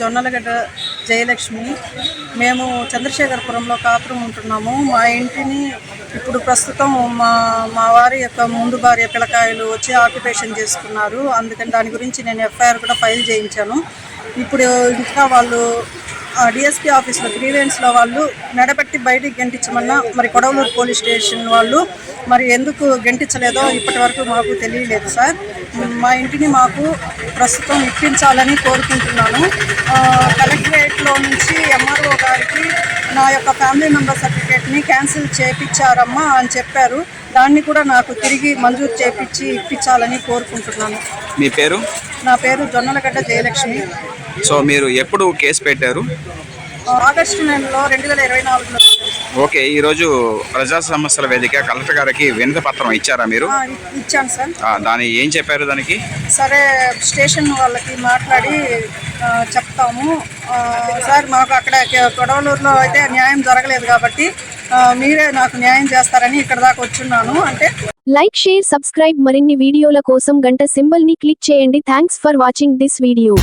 జొన్నలగడ్డ జయలక్ష్మి. మేము చంద్రశేఖరపురంలో కాపురం ఉంటున్నాము. మా ఇంటిని ఇప్పుడు ప్రస్తుతం మా మా వారి యొక్క ముందు భార్య పిల్లకాయలు వచ్చి ఆక్యుపేషన్ చేసుకున్నారు. అందుకని దాని గురించి నేను ఎఫ్ఐఆర్ కూడా ఫైల్ చేయించాను. ఇప్పుడు ఇంకా వాళ్ళు డిఎస్పీ ఆఫీస్లో గ్రీవెన్స్లో వాళ్ళు మెడపెట్టి బయటికి గెంటించమన్నా మరి కొడవలూరు పోలీస్ స్టేషన్ వాళ్ళు మరి ఎందుకు గెంటించలేదో ఇప్పటి వరకు మాకు తెలియలేదు సార్. మా ఇంటిని మాకు ప్రస్తుతం ఇప్పించాలని కోరుకుంటున్నాను. కలెక్టరేట్లో నుంచి ఎంఆర్ఓ గారికి నా యొక్క ఫ్యామిలీ మెంబర్ సర్టిఫికేట్ని క్యాన్సిల్ చేయించారమ్మా అని చెప్పారు. దాన్ని కూడా నాకు తిరిగి మంజూరు చేపించి ఇప్పించాలని కోరుకుంటున్నాను. మీ పేరు? నా పేరు జొన్నలగడ్డ జయలక్ష్మి. సో మీరు ఎప్పుడు కేసు పెట్టారు? ఆగస్టు నెలలో రెండు వేల ఇరవై నాలుగులో ఓకే ఈరోజు ప్రజా సమస్యల వేదిక కలెక్టర్ గారికి వినతి పత్రం ఇచ్చారా మీరు? ఇచ్చాను సార్. ఆ, దాని ఏం చెప్పారు దానికి? సరే స్టేషన్ వాళ్ళకి మాట్లాడి చెప్తాము. సార్ మాకు అక్కడ కొడవలూరులో అయితే న్యాయం జరగలేదు కాబట్టి మీరే నాకు న్యాయం చేస్తారని ఇక్కడ దాకా వచ్చున్నాను. అంటే లైక్ షేర్ సబ్స్క్రైబ్ మరిన్ని వీడియోల కోసం గంట సింబల్ని క్లిక్ చేయండి. Thanks for watching this video.